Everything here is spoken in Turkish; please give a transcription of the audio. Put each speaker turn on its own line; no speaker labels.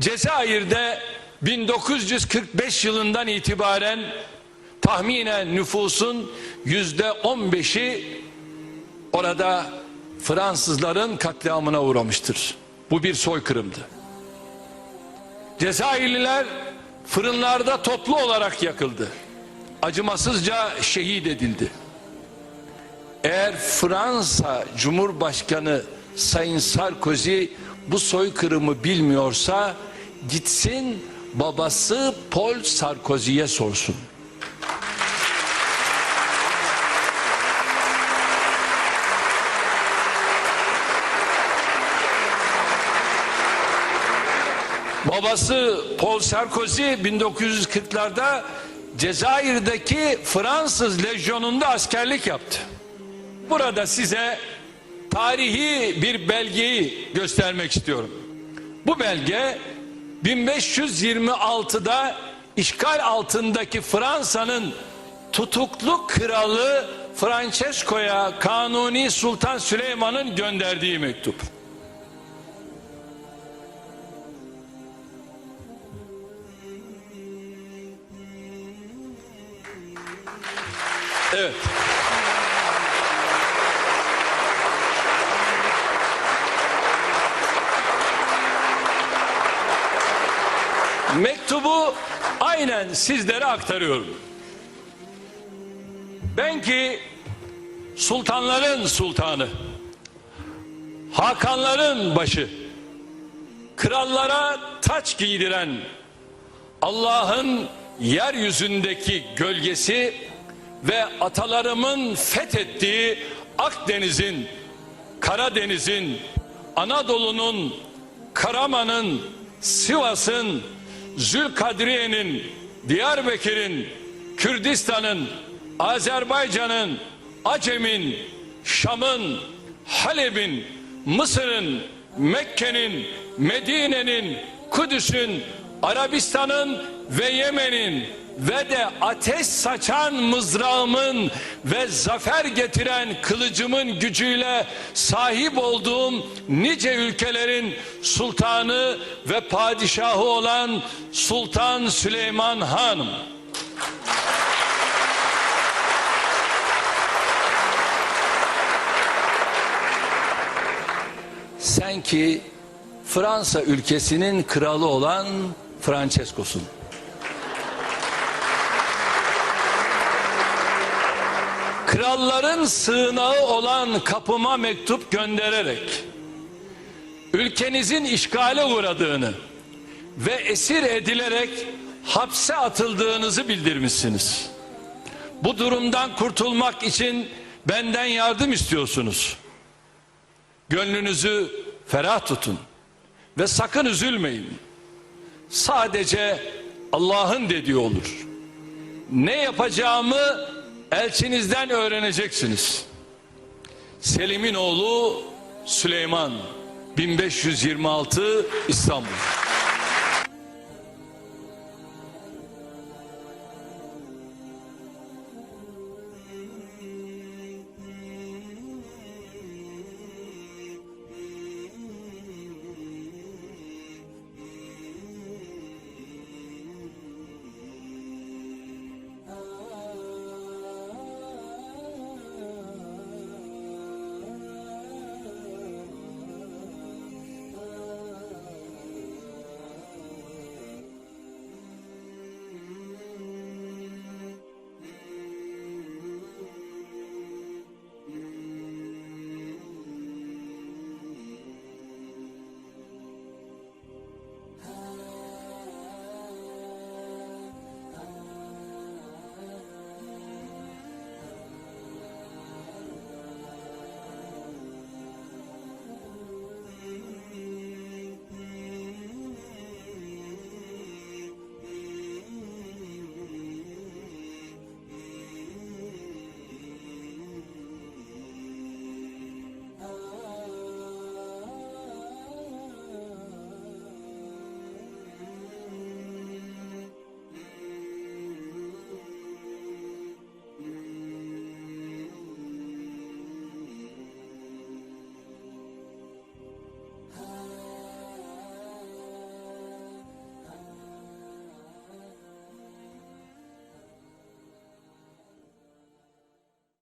Cezayir'de 1945 yılından itibaren tahminen nüfusun yüzde 15'i orada Fransızların katliamına uğramıştır. Bu bir soykırımdı. Cezayirliler fırınlarda toplu olarak yakıldı. Acımasızca şehit edildi. Eğer Fransa Cumhurbaşkanı Sayın Sarkozy bu soykırımı bilmiyorsa gitsin babası Paul Sarkozy'ye sorsun. Babası Paul Sarkozy 1940'larda Cezayir'deki Fransız lejyonunda askerlik yaptı. Burada size tarihi bir belgeyi göstermek istiyorum. Bu belge 1526'da işgal altındaki Fransa'nın tutuklu kralı Francesco'ya Kanuni Sultan Süleyman'ın gönderdiği mektup. Evet. Mektubu aynen sizlere aktarıyorum. Ben ki sultanların sultanı, hakanların başı, krallara taç giydiren Allah'ın yeryüzündeki gölgesi ve atalarımın fethettiği Akdeniz'in, Karadeniz'in, Anadolu'nun, Karaman'ın, Sivas'ın, Zülkadriye'nin, Diyarbakır'ın, Kürdistan'ın, Azerbaycan'ın, Acem'in, Şam'ın, Halep'in, Mısır'ın, Mekke'nin, Medine'nin, Kudüs'ün, Arabistan'ın ve Yemen'in ve de ateş saçan mızrağımın ve zafer getiren kılıcımın gücüyle sahip olduğum nice ülkelerin sultanı ve padişahı olan Sultan Süleyman Hanım. Sen ki Fransa ülkesinin kralı olan Francesco'sun. Kralların sığınağı olan kapıma mektup göndererek ülkenizin işgale uğradığını ve esir edilerek hapse atıldığınızı bildirmişsiniz. Bu durumdan kurtulmak için benden yardım istiyorsunuz. Gönlünüzü ferah tutun ve sakın üzülmeyin. Sadece Allah'ın dediği olur. Ne yapacağımı elçinizden öğreneceksiniz. Selim'in oğlu Süleyman 1526 İstanbul.